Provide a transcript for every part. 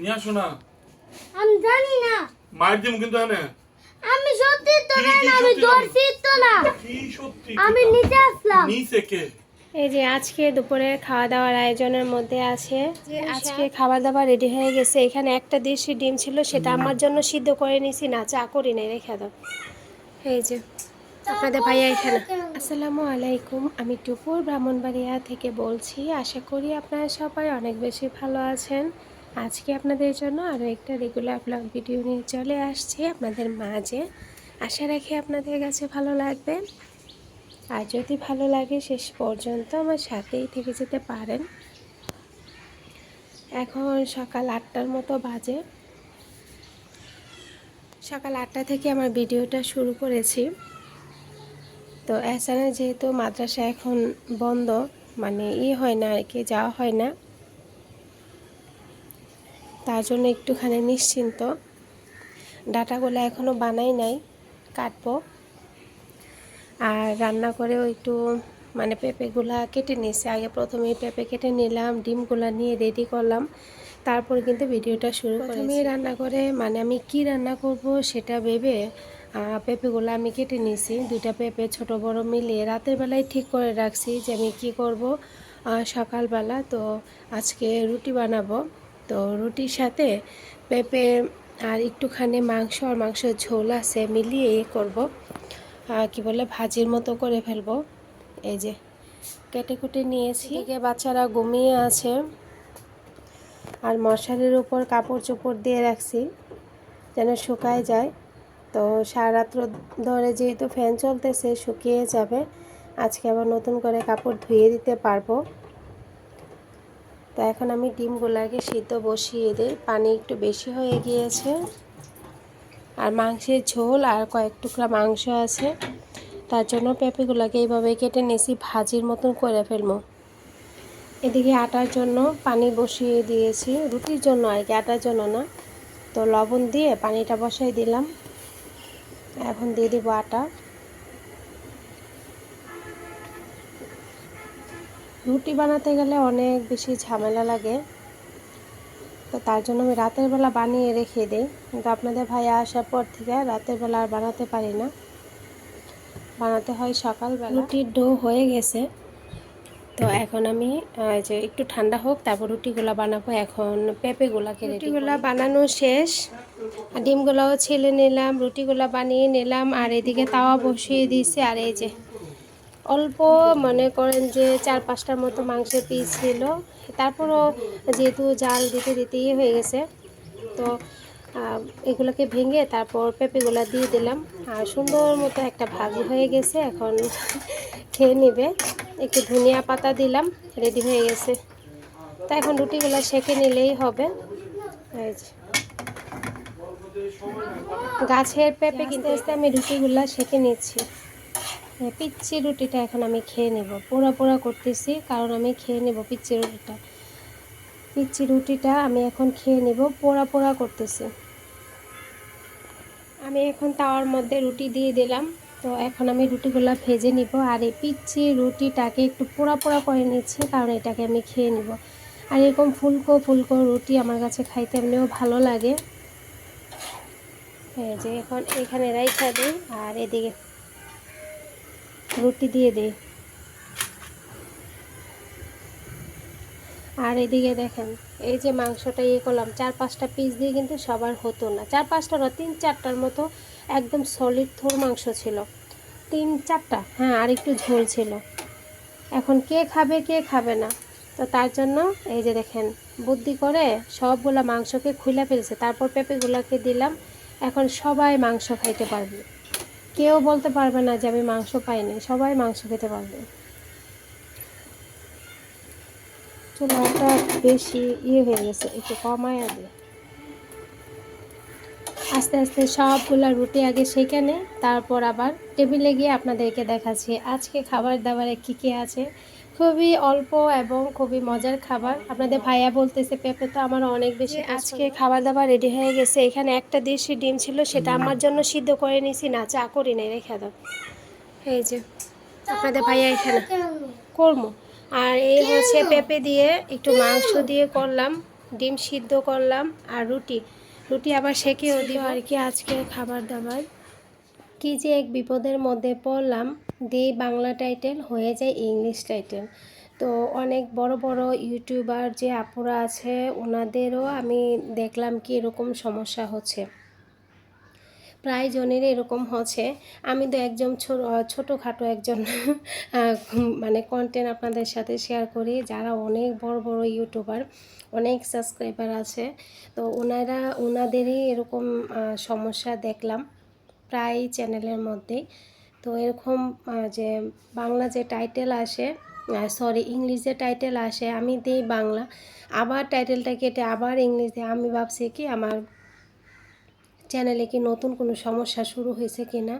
নিয়ে আসো না। আমি জানি না। মার দিম কিন্তু হ্যাঁ আমি সত্যি তো না আমি ধরছি তো না। কি সত্যি? আমি নিচে আসলাম। নিচে কে এই যে আজকে দুপুরের খাওয়া দাওয়ার আয়োজনের মধ্যে আছে। যে আজকে খাবার দাবার রেডি হয়ে গেছে। এখানে একটা দেশি ডিম ছিল সেটা আমার জন্য সিদ্ধ করে নিছি না চা করি নাই রেখে দাও। এই যে আপনাদের ভাইয়া এখানে। আসসালামু আলাইকুম। আমি টুপুর ব্রাহ্মণবাড়িয়া থেকে বলছি। আশা করি আপনারা সবাই অনেক বেশি ভালো আছেন। আজকে আপনাদের জন্য আরও একটা রেগুলার ব্লগ ভিডিও নিয়ে চলে আসছি আপনাদের মাঝে। আশা রাখি আপনাদের কাছে ভালো লাগবে। আর যদি ভালো লাগে শেষ পর্যন্ত আমার সাথেই থেকে যেতে পারেন। এখন সকাল আটটার মতো বাজে। সকাল আটটা থেকে আমার ভিডিওটা শুরু করেছি। তো এসানে যেহেতু মাদ্রাসা এখন বন্ধ মানে ই হয় না আর কি, যাওয়া হয় না। তার জন্য একটুখানি নিশ্চিন্ত। ডাটাগুলো এখনও বানাই নাই, কাটবো। আর রান্না করেও একটু মানে পেঁপেগুলা কেটে নিয়েছি। আগে প্রথমে পেঁপে কেটে নিলাম, ডিমগুলা নিয়ে রেডি করলাম। তারপর কিন্তু ভিডিওটা শুরু প্রথমে রান্না করে মানে আমি কি রান্না করব সেটা ভেবে পেঁপেগুলো আমি কেটে নিয়েছি। দুইটা পেঁপে ছোট বড় মিলিয়ে রাতের বেলায় ঠিক করে রাখছি যে আমি কি করব সকালবেলা। তো আজকে রুটি বানাবো। তো রুটির সাথে পেঁপে আর একটুখানি মাংস আর মাংসের ঝোল আছে, মিলিয়ে ইয়ে করব। কি বলে, ভাজির মতো করে ফেলব। এই যে, কেটে কুটে নিয়েছি। এদিকে বাচ্চারা ঘুমিয়ে আছে। আর মশারির উপর কাপড় চোপড় দিয়ে রাখছি, যেন শুকায় যায়। তো সারা রাত্র ধরে যেহেতু ফ্যান চলতেছে, শুকিয়ে যাবে। আজকে আবার নতুন করে কাপড় ধুয়ে দিতে পারব। তো এখন আমি ডিমগুলাকে সিদ্ধ বসিয়ে দিই। পানি একটু বেশি হয়ে গিয়েছে। আর মাংসের ঝোল আর কয়েক টুকরা মাংস আছে। তার জন্য পেঁপেগুলোকে এইভাবে কেটে নিয়েছি, ভাজির মতন করে ফেলব। এদিকে আটার জন্য পানি বসিয়ে দিয়েছি। রুটির জন্য আর কি, আটার জন্য না। তো লবণ দিয়ে পানিটা বসাই দিলাম। এখন দিয়ে দিব আটা। রুটি বানাতে গেলে অনেক বেশি ঝামেলা লাগে। তো তার জন্য আমি রাতের বেলা বানিয়ে রেখে দিই। কিন্তু আপনাদের ভাইয়া আসার পর থেকে রাতের বেলা আর বানাতে পারি না। বানাতে হয় সকালবেলা। রুটির ডো হয়ে গেছে। তো এখন আমি যে একটু ঠান্ডা হোক তারপর রুটিগুলো বানাবো। এখন পেঁপেগুলাকে রুটিগুলা বানানো শেষ। আর ডিমগুলোও ছেলে নিলাম রুটিগুলো বানিয়ে নিলাম। আর এদিকে তাওয়া বসিয়ে দিয়েছি। আর এই যে অল্প মনে করেন যে চার পাঁচটার মতো মাংসের পিস ছিল। তারপরও যেহেতু জাল দিতে দিতেই হয়ে গেছে তো এগুলোকে ভেঙে তারপর পেঁপেগুলো দিয়ে দিলাম। আর সুন্দর মতো একটা ভাজি হয়ে গেছে এখন খেয়ে নেবে। একটু ধনিয়া পাতা দিলাম রেডি হয়ে গেছে। তা এখন রুটিগুলো সেঁকে নিলেই হবে। গাছের পেঁপে কিনতে আসতে আমি রুটিগুলো সেঁকে নিচ্ছি। পিচ্ছি রুটিটা এখন আমি খেয়ে নেব। পোড়া পোড়া করতেছি, কারণ আমি খেয়ে নেব পিচ্ছি রুটিটা। পিচ্ছি রুটিটা আমি এখন খেয়ে নেব, পোড়া পোড়া করতেছি। আমি এখন তাওয়ার মধ্যে রুটি দিয়ে দিলাম, তো এখন আমি রুটিগুলো ভেজে নিব। আর এই পিচ্ছি রুটিটাকে একটু পোড়া পোড়া করে নিচ্ছি, কারণ এটাকে আমি খেয়ে নিব। আর এরকম ফুলকো ফুলকো রুটি আমার কাছে খাইতে এমনিও ভালো লাগে। যে এখন এখানে রাইখা দিই, আর এদিকে রুটি দিয়ে দিই আর এদিকে দেখেন, এই যে মাংসটা ইয়ে করলাম, চার পাঁচটা পিস দিয়ে কিন্তু সবার হতো না। চার পাঁচটা না, তিন চারটার মতো একদম সলিড থোর মাংস ছিল। তিন চারটা? হ্যাঁ আর একটু ঝোল ছিল। এখন কে খাবে কে খাবে না? তো তার জন্য এই যে দেখেন, বুদ্ধি করে সবগুলা মাংসকে খুলে ফেলছে। তারপর পেঁপেগুলোকে দিলাম। এখন সবাই মাংস খাইতে পারবে। কেউ বলতে পারবে না যে আমি মাংস পাইনি, সবাই মাংস খেতে পারবে। বেশি ইয়ে হয়ে গেছে, একটু কমায় আগে আস্তে আস্তে সবগুলা রুটি আগে সেখানে তারপর আবার টেবিলে গিয়ে আপনাদেরকে দেখাচ্ছি আজকে খাবার দাবারে কী কী আছে। খুবই অল্প এবং খুবই মজার খাবার। আপনাদের ভাইয়া বলতেছে পেঁপে তো আমার অনেক বেশি আজকে খাবার দাবার রেডি হয়ে গেছে। এখানে একটা দেশি ডিম ছিল সেটা আমার জন্য সিদ্ধ করে নিছি। না চা করি নাই রেখে দাও। এই যে আপনাদের ভাইয়া এখানে। করব আর এই হচ্ছে পেঁপে দিয়ে একটু মাংস দিয়ে করলাম ডিম সিদ্ধ করলাম আর রুটি। রুটি আবার সেকেও দিব আর কি আজকে খাবার দাবার কি যে এক বিপদের মধ্যে পড়লাম। দিই বাংলা টাইটেল হয়ে যায় ইংলিশ টাইটেল। তো অনেক বড় বড় ইউটিউবার যে আপুরা আছে ওনাদেরও আমি দেখলাম কি এরকম সমস্যা হচ্ছে। প্রায় জনের এরকম হচ্ছে। আমি তো একজন ছোটোখাটো একজন মানে কন্টেন্ট আপনাদের সাথে শেয়ার করি। যারা অনেক বড় বড় ইউটিউবার, অনেক সাবস্ক্রাইবার আছে, তো ওনারা ওনাদেরই এরকম সমস্যা দেখলাম প্রায় চ্যানেলের মধ্যেই। তো এরকম যে বাংলা যে টাইটেল আসে সরি ইংলিশ যে টাইটেল আসে, আমি দিই বাংলা। আবার টাইটেলটা কেটে আবার ইংলিশ দিই। আমি ভাবছি কি, আমার চ্যানেলে কি নতুন কোনো সমস্যা শুরু হয়েছে কি না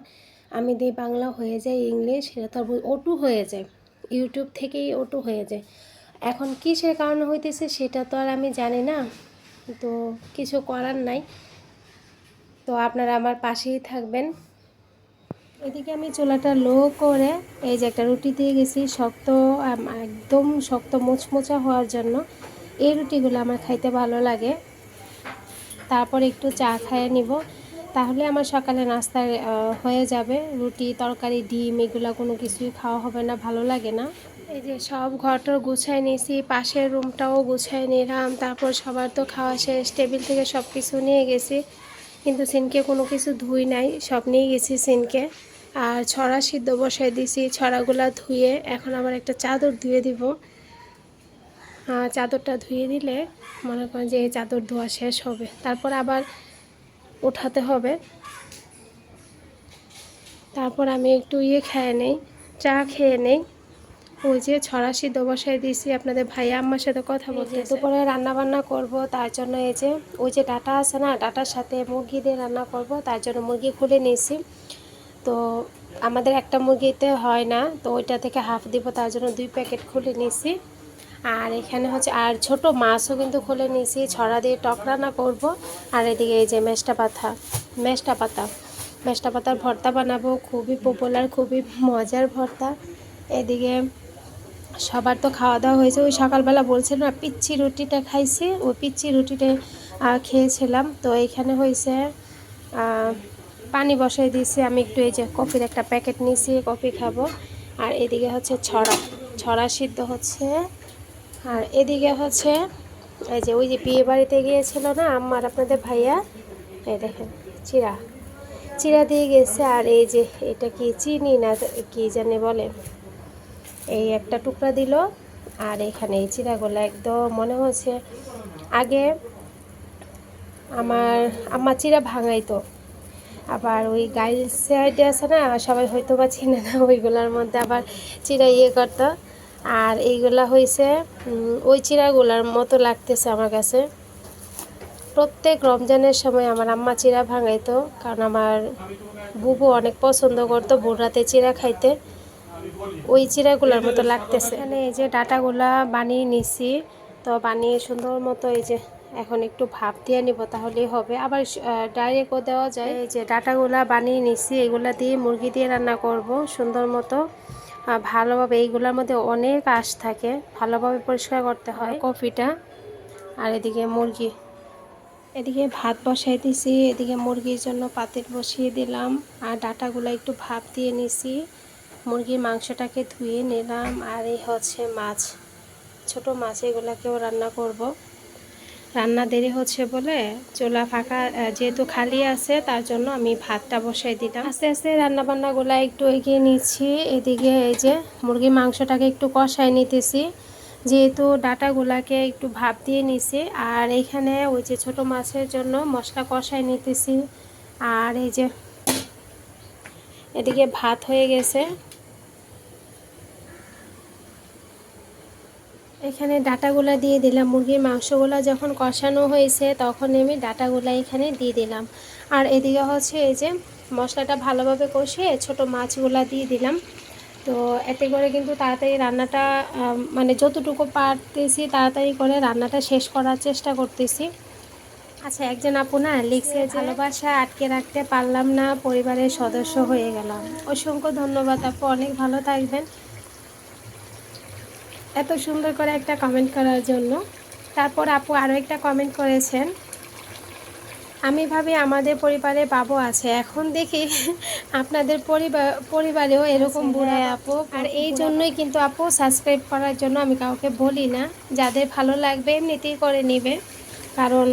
আমি দিই বাংলা হয়ে যায় ইংলিশ, সেটা তারপর ওটু হয়ে যায়। ইউটিউব থেকেই ওটু হয়ে যায়। এখন কিসের কারণে হইতেছে সেটা তো আর আমি জানি না। তো কিছু করার নাই। তো আপনারা আমার পাশেই থাকবেন। এদিকে আমি চুলাটা লো করে এই যে একটা রুটি দিয়ে গেছি, শক্ত একদম শক্ত মুচমুচা হওয়ার জন্য এই রুটিগুলো আমার খাইতে ভালো লাগে। তারপর একটু চা খাইয়ে নিব। তাহলে আমার সকালে নাস্তা হয়ে যাবে। রুটি, তরকারি, ডিম এগুলো কোনো কিছুই খাওয়া হবে না, ভালো লাগে না। এই যে সব ঘরটর গুছাই নিয়েছি, পাশের রুমটাও গুছাই নিলাম। তারপর সবার তো খাওয়া শেষ, টেবিল থেকে সব কিছু নিয়ে গেছি। কিন্তু সিনকে কোনো কিছু ধুই নাই, সব নিয়ে গেছি সিনকে। আর ছড়া সিদ্ধ বসাই দিছি ছড়াগুলা ধুয়ে এখন আবার একটা চাদর ধুয়ে দিব। চাদরটা ধুয়ে দিলে মনে করেন যে এই চাদর ধোয়া শেষ হবে। তারপর আবার উঠাতে হবে। তারপর আমি একটু ইয়ে খেয়ে নেই চা খেয়ে নেই। ওই যে ছড়া সিদ্ধ বসাই দিয়েছি আপনাদের ভাইয়া আম্মার সাথে কথা বলতে দুপুরে রান্না বান্না করব তার জন্য এই যে ওই যে ডাটা আছে না ডাটার সাথে মুরগি দিয়ে রান্না করব তার জন্য মুরগি খুলে নিয়েছি। তো আমাদের একটা মুরগিতে হয় না, তো ওইটা থেকে হাফ দিব, তার জন্য দুই প্যাকেট খুলে নিয়েছি আর এখানে হচ্ছে, আর ছোট মাছও কিন্তু খুলে নিয়েছি ছড়া দিয়ে টক রান্না করব। আর এদিকে এই যে মেষ্টা পাতা মেষ্টা পাতা মেষ্টা পাতার ভর্তা বানাবো, খুবই পপুলার খুবই মজার ভর্তা। এদিকে সবার তো খাওয়া দাওয়া হয়েছে, ওই সকালবেলা বলছিল না, পিচ্ছি রুটিটা খাইছি, ওই পিচ্ছি রুটিটা খেয়েছিলাম। তো এখানে হয়েছে পানি বসাই দিয়েছি। আমি একটু এই যে কফির একটা প্যাকেট নিয়েছি, কফি খাব। আর এদিকে হচ্ছে ছড়া। ছড়া সিদ্ধ হচ্ছে। আর এদিকে হচ্ছে এই যে ওই যে বিয়ে বাড়িতে গিয়েছিল না, আম্মার আপনাদের ভাইয়া? এই দেখেন, চিরা। চিরা দিয়ে গেছে। আর এই যে এটা কি চিনি না কি জানি বলে? এই একটা টুকরা দিল। আর এখানে এই চিরাগুলো একদম মনে হচ্ছে আগে আমার আমার চিরা ভাঙাইতো। আবার ওই গাইল সাইডে আছে না সবাই হয়তো বা চিনে না ওইগুলোর মধ্যে আবার চিরা ইয়ে করতো। আর এইগুলা হয়েছে ওই চিরাগুলার মতো লাগতেছে আমার কাছে। প্রত্যেক রমজানের সময় আমার আম্মা চিরা ভাঙাইতো, কারণ আমার বুবু অনেক পছন্দ করতো রাতে চিরা খাইতে। ওই চিরাগুলোর মতো লাগতেছে। এখানে এই যে ডাটাগুলা বানিয়ে নিছি, তো বানিয়ে সুন্দর মতো এই যে এখন একটু ভাপ দিয়ে নিব তাহলেই হবে। আবার ডাইরেক্টও দেওয়া যায়। এই যে ডাটাগুলা বানিয়ে নিছি এগুলা দিয়ে মুরগি দিয়ে রান্না করব সুন্দর মতো। ভালোভাবে এইগুলোর মধ্যে অনেক আঁশ থাকে ভালোভাবে পরিষ্কার করতে হয়। কফিটা। আর এদিকে মুরগি। এদিকে ভাত বসাই দিছি এদিকে মুরগির জন্য পাতিল বসিয়ে দিলাম। আর ডাটাগুলো একটু ভাপ দিয়ে নিছি। মুরগির মাংসটাকে ধুয়ে নিলাম। আর এই হচ্ছে মাছ ছোট মাছ এগুলাকেও রান্না করব। রান্না দেরি হচ্ছে বলে চুলা ফাঁকা যেহেতু খালি আছে, তার জন্য আমি ভাতটা বসাই দিলাম আস্তে আস্তে রান্না বান্নাগুলা একটু এগিয়ে নিচ্ছি। এদিকে এই যে মুরগির মাংসটাকে একটু কষাই নিতেছি। যেহেতু ডাটাগুলাকে একটু ভাপ দিয়ে নিছি, আর এইখানে ওই যে ছোট মাছের জন্য মশলা কষাই নিতেছি। আর এই যে এদিকে ভাত হয়ে গেছে। এখানে ডাটাগুলা দিয়ে দিলাম। মুরগির মাংসগুলো যখন কষানো হয়েছে, তখন আমি ডাটাগুলা এখানে দিয়ে দিলাম। আর এদিকে হচ্ছে এই যে মশলাটা ভালোভাবে কষিয়ে ছোট মাছগুলা দিয়ে দিলাম। তো এতে করে কিন্তু তাড়াতাড়ি রান্নাটা মানে যতটুকু পারতেছি তাড়াতাড়ি করে রান্নাটা শেষ করার চেষ্টা করতেছি। আচ্ছা একজন আপু না লিখছে ভালোবাসা আটকে রাখতে পারলাম না, পরিবারের সদস্য হয়ে গেলাম। অসংখ্য ধন্যবাদ আপু, অনেক ভালো থাকবেন। এত সুন্দর করে একটা কমেন্ট করার জন্য। তারপর আপু আরও একটা কমেন্ট করেছেন। আমি ভাবি আমাদের পরিবারে বাবু আছে। এখন দেখি আপনাদের পরিবার পরিবারেও এরকম বুড়ায় আপু আর এই জন্যই কিন্তু আপু সাবস্ক্রাইব করার জন্য আমি কাউকে বলি না। যাদের ভালো লাগবে এমনিতেই করে নেবে। কারণ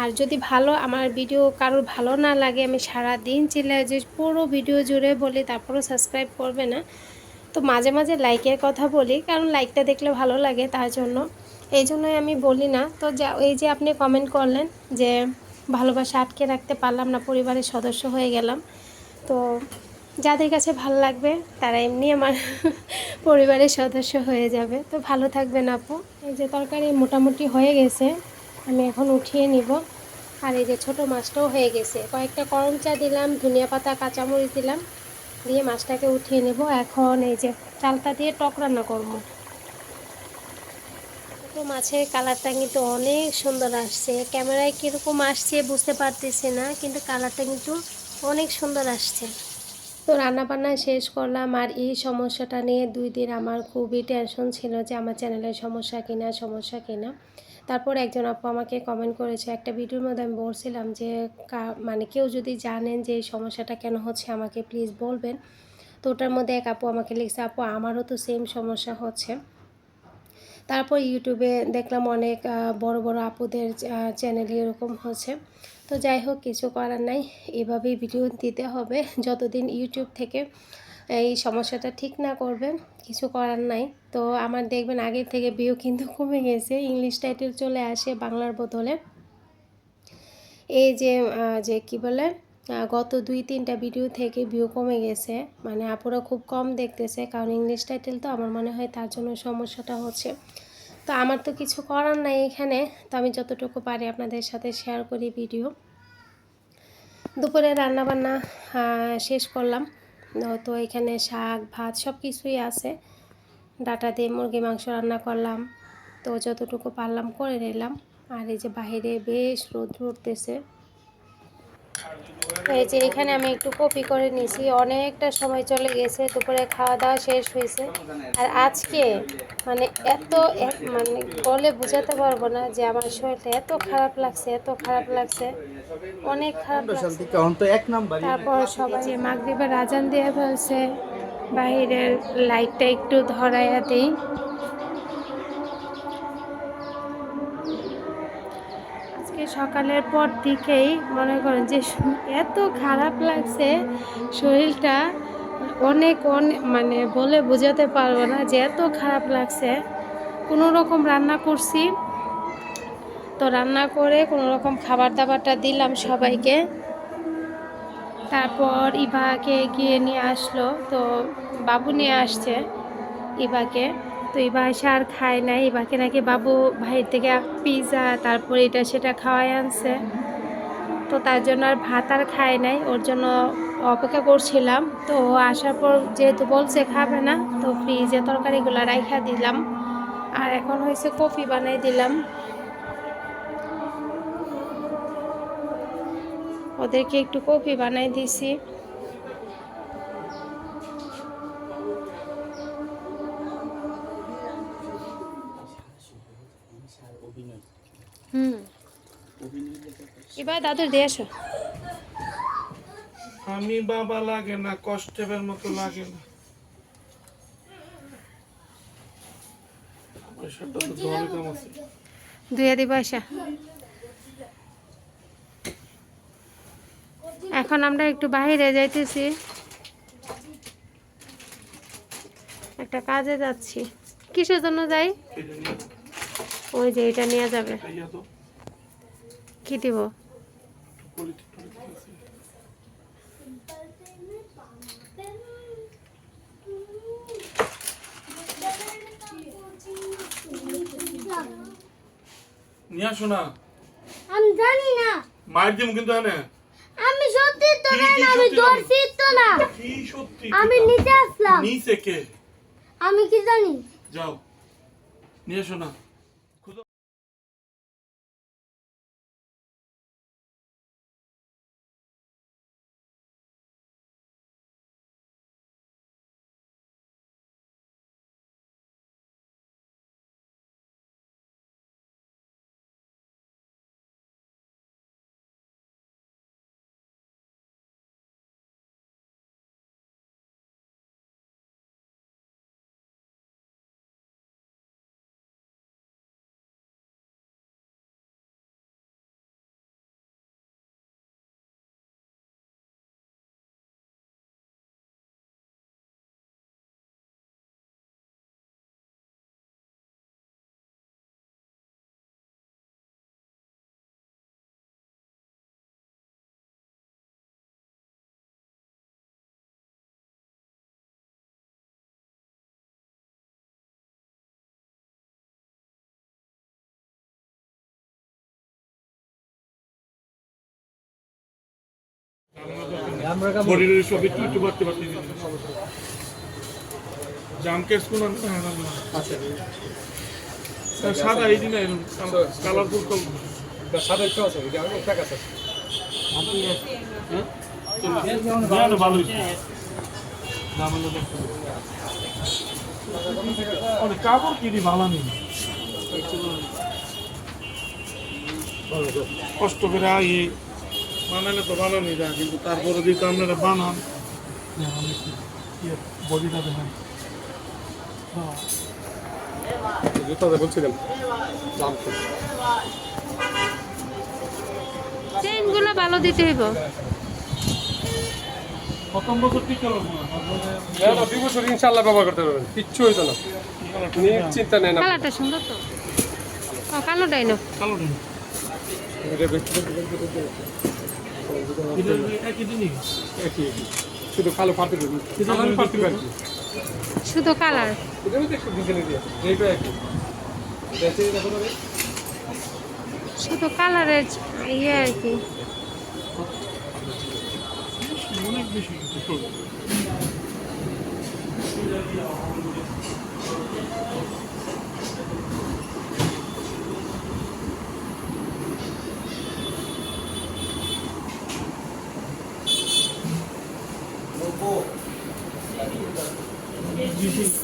আর যদি ভালো আমার ভিডিও কারোর ভালো না লাগে আমি সারা দিন চিল্লাই যে পুরো ভিডিও জুড়ে বলি তারপরও সাবস্ক্রাইব করবে না। তো মাঝে মাঝে লাইকের কথা বলি, কারণ লাইকটা দেখলে ভালো লাগে তার জন্য। এই জন্যই আমি বলি না। তো যা, এই যে আপনি কমেন্ট করলেন যে ভালোবাসা আটকে রাখতে পারলাম না, পরিবারের সদস্য হয়ে গেলাম। তো যাদের কাছে ভালো লাগবে, তারা এমনি আমার পরিবারের সদস্য হয়ে যাবে। তো ভালো থাকবেন আপু। এই যে তরকারি মোটামুটি হয়ে গেছে, আমি এখন উঠিয়ে নিব। আর এই যে ছোট মাছটাও হয়ে গেছে। কয়েকটা করম চা দিলাম, ধনিয়া পাতা, কাঁচামরিচ দিলাম। দিয়ে মাছটাকে উঠিয়ে নেব। এখন এই যে চালটা দিয়ে টক রান্না করব। ছোটো মাছের কালারটা কিন্তু অনেক সুন্দর আসছে। ক্যামেরায় কীরকম আসছে বুঝতে পারতেছি না, কিন্তু কালারটা কিন্তু অনেক সুন্দর আসছে। তো রান্নাবান্না শেষ করলাম আর এই সমস্যাটা নিয়ে দুই দিন আমার খুবই টেনশন ছিল যে আমার চ্যানেলের সমস্যা কিনা সমস্যা কিনা। তারপর একজন আপু আমাকে কমেন্ট করেছে, একটা ভিডিওর মধ্যে আমি বলছিলাম যে মানে কেউ যদি জানেন যে এই সমস্যাটা কেন হচ্ছে, আমাকে প্লিজ বলবেন। তো ওটার মধ্যে এক আপু আমাকে লিখছে, আপু, আমারও তো সেম সমস্যা হচ্ছে। তারপর ইউটিউবে দেখলাম অনেক বড় বড় আপুদের চ্যানেলে এরকম হচ্ছে। তো যাই হোক, কিছু করার নাই, এভাবেই ভিডিও দিতে হবে। যতদিন ইউটিউব থেকে এই সমস্যাটা ঠিক না করবে কিছু করার নাই। তো আমার দেখবেন আগের থেকে ভিউ কিন্তু কমে গেছে, ইংলিশ টাইটেল চলে আসে বাংলার বদলে। এই যে যে কি বলে গত দুই তিনটা ভিডিও থেকে ভিউ কমে গেছে মানে আপুরা খুব কম দেখতেছে, কারণ ইংলিশ টাইটেল তো আমার মনে হয় তার জন্য সমস্যাটা হচ্ছে। তো আমার তো কিছু করার নাই এখানে, তো আমি যতটুকু পারি আপনাদের সাথে শেয়ার করি ভিডিও। দুপুরে রান্নাবান্না শেষ করলাম। তো এখানে শাক, ভাত সব কিছুই আছে। ডাটা দিয়ে মুরগি, মাংস রান্না করলাম। তো যতটুকু পারলাম করে নিলাম। আর এই যে বাহিরে বেশ রোদ উঠতেছে। এই যে এখানে আমি একটু কপি করে নিয়েছি অনেকটা সময় চলে গেছে দুপুরে খাওয়া দাওয়া শেষ হয়েছে। আর আজকে মানে এত এক- মানে বলে বোঝাতে পারব না যে আমার শরীরটা এত খারাপ লাগছে এত খারাপ লাগছে। অনেক খারাপ লাগছে। কারণ তো এক নাম্বার তারপর সবাই যে মাগরিবের আজান দিয়ে ফেলছে বাইরের লাইটটা একটু ধরাইয়া দিই। সকালের পর থেকেই মনে করেন যে এত খারাপ লাগছে, শরীরটা অনেক অনেক মানে বলে বোঝাতে পারব না যে এত খারাপ লাগছে। কোনো রকম রান্না করছি, তো রান্না করে কোনো রকম খাবার দাবারটা দিলাম সবাইকে। তারপর ইভাকে গিয়ে নিয়ে আসলো, তো বাবু নিয়ে আসছে ইভাকে। তো ইভা এসে আর খায় নাই। ইভাকে নাকি বাবু ভাইয়ের থেকে পিৎজা তারপর এটা সেটা খাওয়াই আনছে। তো তার জন্য আর ভাত আর খায় নাই। ওর জন্য অপেক্ষা করছিলাম। তো আসার পর যেহেতু বলছে খাবে না, তো ফ্রিজে তরকারিগুলো রাইখা দিলাম। আর এখন হয়েছে কফি বানাই দিলাম। ওদেরকে একটু কফি বানাই দিছি। হুম। এবার দাদুর দিয়ে আসো। আমি বাবা লাগে না কষ্টের মতো লাগে না। ধুয়ে দিব আসা এখন আমরা একটু বাইরে যাইতেছি। একটা কাজে যাচ্ছি। কিসের জন্য যাই? ওই যে এটা নিয়ে যাবে। কি দিব? পলিথিন টলিথিন নিয়ে আসো না। আমি জানি না। মায়ের দিম কিন্তু আমি সত্যি তো না আমি ধরছি তো না। কি সত্যি আমি নিতে আসলাম। নিচে কে? আমি কি জানি? যাও। নিয়ে এসো না। বডির সব একটু একটু বাড়তে বাড়তে দিন। জাম কেস কোন আচ্ছা সাদা এই দিন কালারফুল সাদা একটু আছে আছে কাপড় কিনি ভালো নেই কষ্ট করে বানালে তো ভালো নেই কিন্তু তারপরে যদি আপনারা বানান বডিটা দেখেন হ্যাঁ জুতা বলছিলাম দাম চেনগুলো ভালো দিতে হইব। প্রথম বছর ঠিক হলো না না না দুই বছর ইনশাল্লাহ ব্যবহার করতে পারবেন কিচ্ছু হইতো না। নিয়ে চিন্তা নেই না কালারটা সুন্দর তো। ও কালোটাই না কালো শুধু কালো দেবেন কালার পাতি পাতি শুধু কালার এটা মধ্যে একটু ডিজাইন দিয়ে এইটা একই দেখে দেখো রে। শুধু কালারের ইয়ে আর কি অনেক বেশি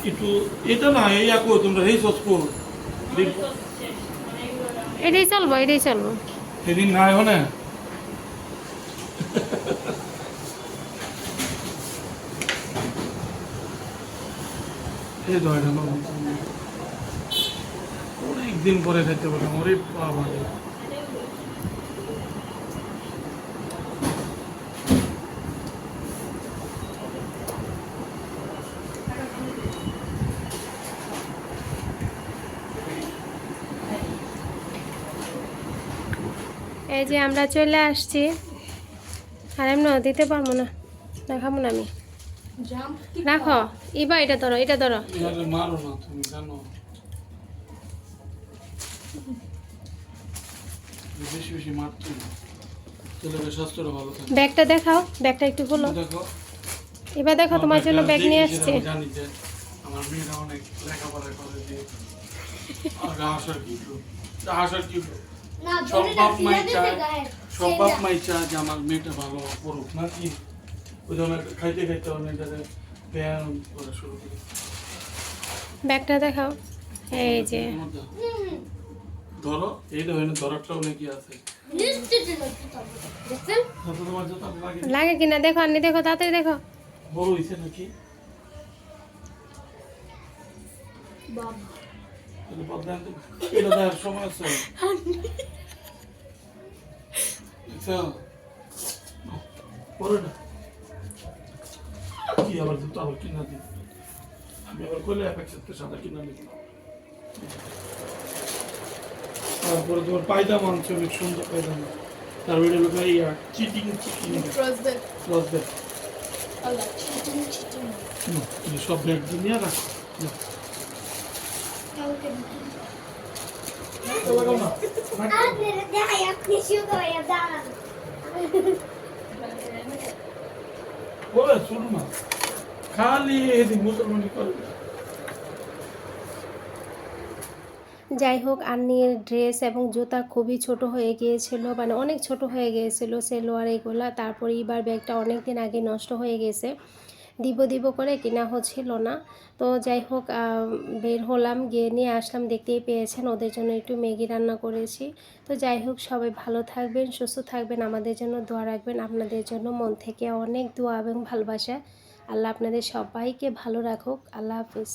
একটু এটা না এই আকো তোমরা এই সস্কো এটাই চলবো এটাই চলবো। সেদিন নাই হনে এই ধরে অনেক দিন পরে খাইতে পারলাম ওরে বাবা যে আমরা চলে আসছি। আর এমন দিতে পারব না। দেখাবো না আমি। রাখো ইবা এটা ধরো এটা ধরো। না না ব্যাগটা দেখাও ব্যাগটা একটু খোলো। এবার দেখো তোমার জন্য ব্যাগ নিয়ে আসছি। আমি জানি যে আমার মেয়েরা অনেক লেখাপড়া করে যে আর হাসার কি। হাসার কি। না সব বডিটা বাপ মাই ফিরে চায় সব বাপ মাই চায় যে আমার মেয়েটা ভালো পড়ুক নাকি ওই ধরনের খাইতে খাইতে অনেক জায়গায় ব্যায়াম করা শুরু করে। ব্যাগটা দেখাও। এই যে। ধরো এই তো ধরাটাও নাকি আছে। লাগে। কিনা? দেখো আনি দেখো তাড়াতাড়ি দেখো। বড় হয়েছে নাকি? বাবা। এটা দেওয়ার সময় আছে পরে না কি আবার জুতো আবার কিনা দিই আমি আবার করলে অ্যাপেক্সের সাদা কিনা নিব তারপরে তোমার পায়জামা আনছে অনেক সুন্দর পায়জামা তারপরে লোক চিটিং চিটিং ক্রস ব্যাগ আল্লাহ চিটিং চিটিং সব ব্যাগ দিয়ে নিয়ে রাখো খালি মুসলমানি করবে যাই হোক আন্নির ড্রেস এবং জুতা খুবই ছোট হয়ে গিয়েছিল মানে অনেক ছোট হয়ে গিয়েছিল সেলোয়ার এগুলা। তারপরে এবার ব্যাগটা অনেক দিন আগে নষ্ট হয়ে গেছে। দিব দিব করে কেনা হচ্ছিল না। তো যাই হোক বের হলাম, গিয়ে নিয়ে আসলাম, দেখতেই পেয়েছেন ওদের জন্য একটু ম্যাগি রান্না করেছি। তো যাই হোক, সবাই ভালো থাকবেন, সুস্থ থাকবেন, আমাদের জন্য দোয়া রাখবেন, আপনাদের জন্য মন থেকে অনেক দোয়া এবং ভালোবাসা। আল্লাহ আপনাদের সবাইকে ভালো রাখুক, আল্লাহ হাফিজ।